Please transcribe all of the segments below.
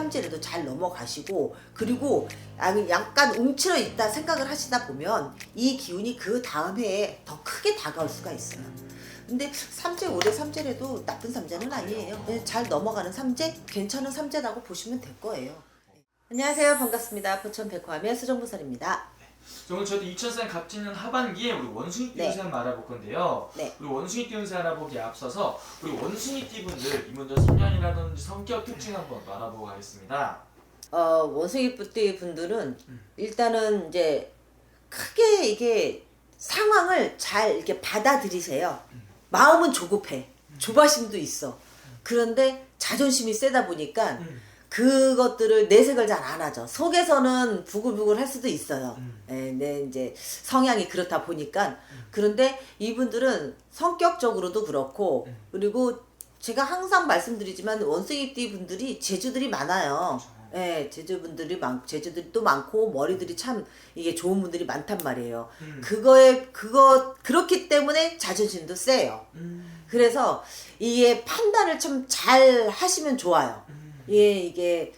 삼재라도 잘 넘어가시고 그리고 양- 약간 움츠러 있다 생각을 하시다 보면 이 기운이 그 다음 해에 더 크게 다가올 수가 있어요. 근데 삼재 올해 삼재라도 나쁜 삼재는 아니에요. 네, 잘 넘어가는 삼재, 괜찮은 삼재라고 보시면 될 거예요. 안녕하세요, 반갑습니다. 포천 백화함의 수정부설입니다. 자, 오늘 저도 2004년 갑진년 하반기에 우리 원숭이 띠 네. 운세 한번 알아볼 건데요. 네. 우리 원숭이 띠 운세 알아보기에 앞서서 우리 원숭이 띠분들 이분들 성향이라든지 성격 특징 한번 알아보고 가겠습니다. 어, 원숭이 뿌띠 분들은 일단은 이제 크게 이게 상황을 잘 이렇게 받아들이세요. 마음은 조급해. 조바심도 있어. 그런데 자존심이 세다 보니까 음. 그것들을 내색을 잘 안 하죠. 속에서는 부글부글 할 수도 있어요. 음. 예, 내 이제 성향이 그렇다 보니까 그런데 이분들은 성격적으로도 그렇고 음. 그리고 제가 항상 말씀드리지만 원숭이띠 분들이 재주들이 많아요. 예, 재주분들이 많, 재주들이 또 많고 머리들이 참 이게 좋은 분들이 많단 말이에요. 음. 그거에 그거 그렇기 때문에 자존심도 세요. 음. 그래서 이게 판단을 참 잘 하시면 좋아요. 음. 예, 이게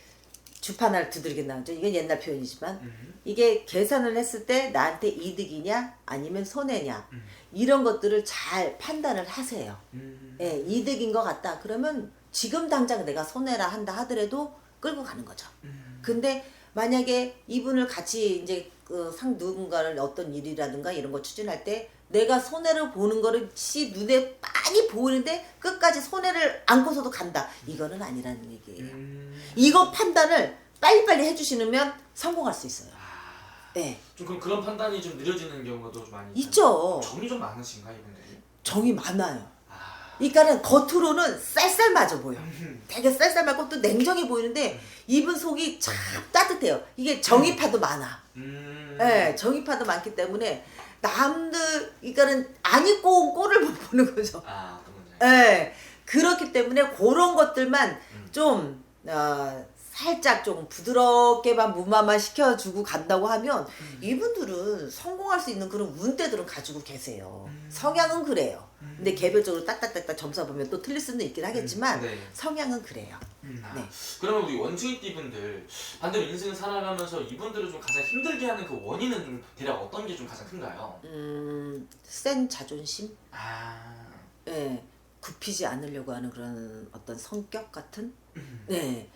주판을 두들긴다 하죠. 이건 옛날 표현이지만 음. 이게 계산을 했을 때 나한테 이득이냐 아니면 손해냐 음. 이런 것들을 잘 판단을 하세요. 음. 예, 이득인 것 같다. 그러면 지금 당장 내가 손해라 한다 하더라도 끌고 가는 거죠. 음. 근데 만약에 이분을 같이 이제 그 상 누군가를 어떤 일이라든가 이런 거 추진할 때 내가 손해를 보는 거를 시 눈에 많이 보이는데 끝까지 손해를 안고서도 간다. 이거는 아니라는 얘기예요. 음. 이거 판단을 빨리빨리 해주시면 성공할 수 있어요. 아, 네. 좀 그럼 그런 판단이 좀 느려지는 경우도 좀 많이 있죠. 정이 좀 많으신가 이분들이? 정이 많아요. 아. 그러니까는 겉으로는 쌀쌀 맞아 보여. 음. 되게 쌀쌀 맞고 또 냉정해 보이는데 이분 속이 참 따뜻해요. 이게 정의파도 많아. 음. 예, 정의파도 많기 때문에 남들 그러니까는 안 입고 온 꼴을 못 보는 거죠. 아, 그. 예. 그렇기 때문에 그런 것들만 음. 좀 어, 살짝 좀 부드럽게만 무마만 시켜주고 간다고 하면 음. 이분들은 성공할 수 있는 그런 운대들은 가지고 계세요. 음. 성향은 그래요. 음. 근데 개별적으로 딱딱딱딱 점수 보면 또 틀릴 수는 있긴 하겠지만 네. 성향은 그래요. 아, 네. 그러면 우리 원숭이 띠분들 반대로 인생을 살아가면서 이분들을 좀 가장 힘들게 하는 그 원인은 좀 대략 어떤 게 좀 가장 큰가요? 음, 센 자존심? 아, 예, 굽히지 않으려고 하는 그런 어떤 성격 같은? 음. 네.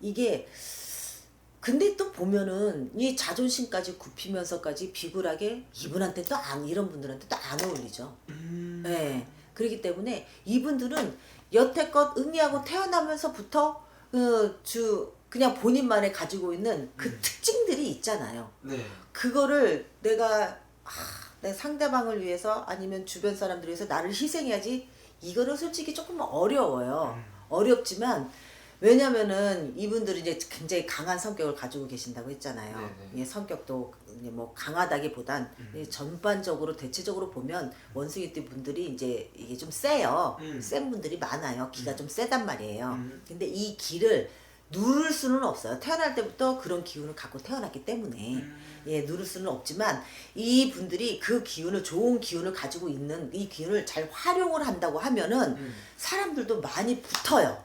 이게 근데 또 보면은 이 자존심까지 굽히면서까지 비굴하게 이분한테 또 안 이런 분들한테 또 안 어울리죠. 음. 네. 그렇기 때문에 이분들은 여태껏 응이하고 태어나면서부터 그 주 그냥 본인만의 가지고 있는 그 음. 특징들이 있잖아요. 네. 그거를 내가 아, 내 상대방을 위해서 아니면 주변 사람들 위해서 나를 희생해야지 이거는 솔직히 조금 어려워요. 음. 어렵지만 왜냐면은 이분들이 이제 굉장히 강한 성격을 가지고 계신다고 했잖아요. 네네. 예, 성격도 뭐 강하다기보단 음. 예, 전반적으로 대체적으로 보면 원숭이띠 분들이 이제 이게 좀 세요. 음. 센 분들이 많아요. 기가 음. 좀 세단 말이에요. 음. 근데 이 기를 누를 수는 없어요. 태어날 때부터 그런 기운을 갖고 태어났기 때문에 음. 예 누를 수는 없지만 이 분들이 그 기운을 좋은 기운을 가지고 있는 이 기운을 잘 활용을 한다고 하면은 음. 사람들도 많이 붙어요.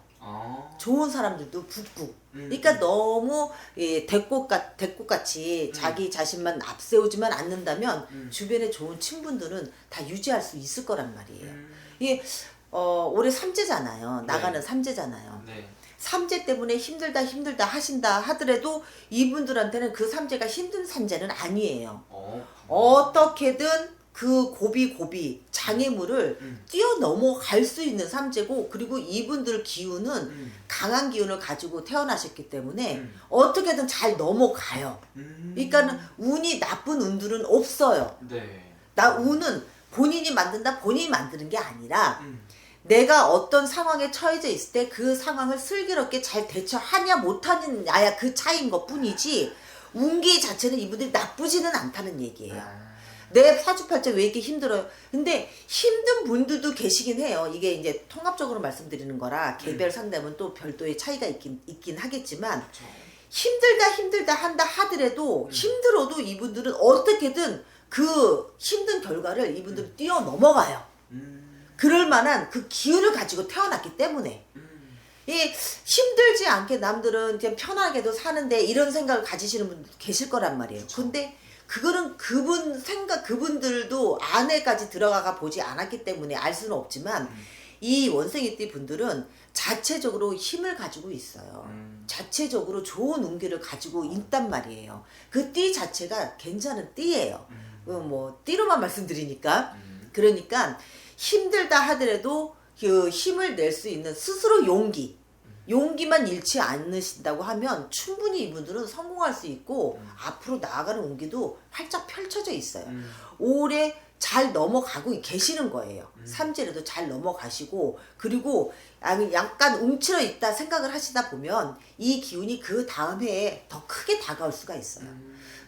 아. 좋은 사람들도 붙고. 음. 그러니까 너무 예, 대꽃같 대꽃같이 음. 자기 자신만 앞세우지만 않는다면 음. 주변에 좋은 친분들은 다 유지할 수 있을 거란 말이에요. 음. 이게 어, 올해 삼재잖아요. 나가는 네. 삼재잖아요. 네. 삼재 때문에 힘들다 힘들다 하신다 하더라도 이분들한테는 그 삼재가 힘든 삼재는 아니에요. 어. 어떻게든 그 고비 고비 장애물을 음. 뛰어넘어갈 수 있는 삼재고 그리고 이분들 기운은 음. 강한 기운을 가지고 태어나셨기 때문에 음. 어떻게든 잘 넘어가요. 음. 그러니까는 운이 나쁜 운들은 없어요. 네. 나 운은 본인이 만든다 본인이 만드는 게 아니라 음. 내가 어떤 상황에 처해져 있을 때 그 상황을 슬기롭게 잘 대처하냐 못하느냐야 그 차이인 것 뿐이지 운기 자체는 이분들이 나쁘지는 않다는 얘기예요. 아. 내 사주팔자 왜 이렇게 힘들어요? 근데 힘든 분들도 계시긴 해요. 이게 이제 통합적으로 말씀드리는 거라 개별 상담은 또 별도의 차이가 있긴, 있긴 하겠지만 그렇죠. 힘들다 힘들다 한다 하더라도 음. 힘들어도 이분들은 어떻게든 그 힘든 결과를 이분들은 뛰어 넘어가요. 음. 그럴 만한 그 기운을 가지고 태어났기 때문에 음. 이 힘들지 않게 남들은 그냥 편하게도 사는데 이런 생각을 가지시는 분 계실 거란 말이에요. 근데 그거는 그분 생각 그분들도 안에까지 들어가가 보지 않았기 때문에 알 수는 없지만 이 원생이띠 분들은 자체적으로 힘을 가지고 있어요. 음. 자체적으로 좋은 운기를 가지고 있단 말이에요. 그 띠 자체가 괜찮은 띠예요. 그뭐 띠로만 말씀드리니까 음. 그러니까 힘들다 하더라도 그 힘을 낼 수 있는 스스로 용기 용기만 잃지 않으신다고 하면 충분히 이분들은 성공할 수 있고 앞으로 나아가는 운기도 활짝 펼쳐져 있어요. 음. 올해 잘 넘어가고 계시는 거예요. 삼재래도 잘 넘어가시고 그리고 양- 약간 움츠러 있다 생각을 하시다 보면 이 기운이 그 다음 해에 더 크게 다가올 수가 있어요.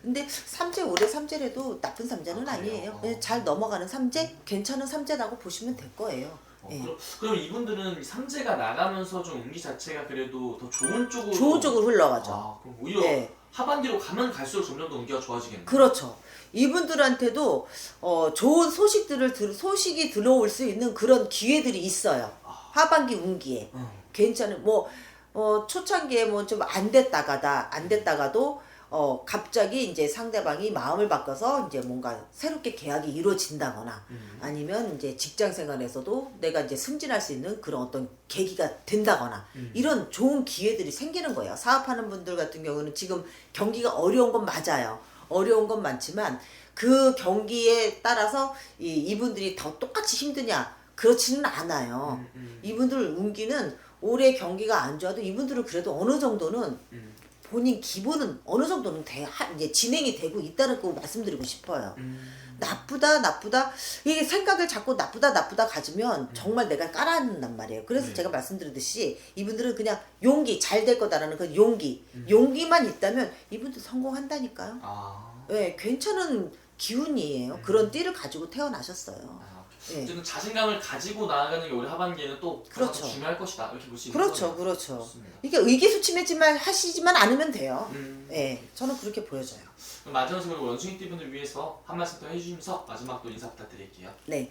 근데 삼재 올해 삼재래도 나쁜 삼재는 아, 아, 그래요? 니에요 어. 잘 넘어가는 삼재, 괜찮은 삼재라고 보시면 될 거예요. 어, 예. 그럼, 그럼 이분들은 이 삼재가 나가면서 좀 운기 자체가 그래도 더 좋은 쪽으로 좋은 쪽으로 흘러가죠. 아, 그럼 오히려 네. 하반기로 가면 갈수록 점점 더 운기가 좋아지겠네요. 그렇죠. 이분들한테도 어, 좋은 소식들을 들, 소식이 들어올 수 있는 그런 기회들이 있어요. 하반기 운기에 음. 괜찮은 뭐 어, 초창기에 뭐 좀 안 됐다가다 안 됐다가도 어 갑자기 이제 상대방이 마음을 바꿔서 이제 뭔가 새롭게 계약이 이루어진다거나 음. 아니면 이제 직장 생활에서도 내가 이제 승진할 수 있는 그런 어떤 계기가 된다거나 음. 이런 좋은 기회들이 생기는 거예요. 사업하는 분들 같은 경우는 지금 경기가 어려운 건 맞아요. 어려운 건 많지만 그 경기에 따라서 이, 이분들이 더 똑같이 힘드냐 그렇지는 않아요. 음, 음. 이분들 운기는 올해 경기가 안 좋아도 이분들은 그래도 어느 정도는 음. 본인 기본은 어느 정도는 돼, 하, 이제 진행이 되고 있다는 거 말씀드리고 싶어요. 음. 나쁘다 나쁘다 이게 생각을 자꾸 나쁘다 나쁘다 가지면 정말 내가 깔아앉는단 말이에요. 그래서 네. 제가 말씀드렸듯이 이분들은 그냥 용기 잘 될 거다라는 그 용기 음. 용기만 있다면 이분들 성공한다니까요. 아. 예, 괜찮은 기운이에요. 음. 그런 띠를 가지고 태어나셨어요. 아. 예. 어쨌든 자신감을 가지고 나아가는 게 올해 하반기에는 또 그렇죠. 중요할 것이다 이렇게 볼 수 있는 그렇죠, 거네요. 그렇죠. 좋습니다. 이게 의기소침해지만 하시지만 않으면 돼요. 음. 예, 저는 그렇게 보여져요. 그럼 마지막으로 원숭이 띠 분들 위해서 한 말씀 더 해주시면서 마지막 또 인사 부탁드릴게요. 네.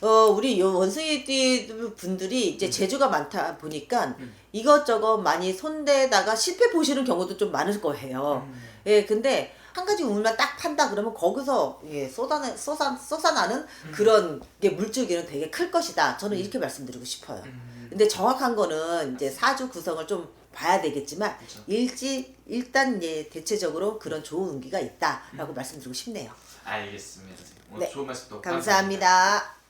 어, 우리 요 원숭이 띠 분들이 이제 재주가 많다 보니까 음. 이것저것 많이 손대다가 실패 보시는 경우도 좀 많을 거예요. 음. 예, 근데 한 가지 운만 딱 판다 그러면 거기서 예, 쏟아내, 쏟아, 쏟아나는 그런 게 물줄기는 되게 클 것이다. 저는 이렇게 말씀드리고 싶어요. 음. 근데 정확한 거는 이제 사주 구성을 좀 봐야 되겠지만 그렇죠. 일지 일단 예, 대체적으로 그런 좋은 운기가 있다라고 말씀드리고 싶네요. 알겠습니다. 오늘 네. 좋은 말씀 또 감사합니다.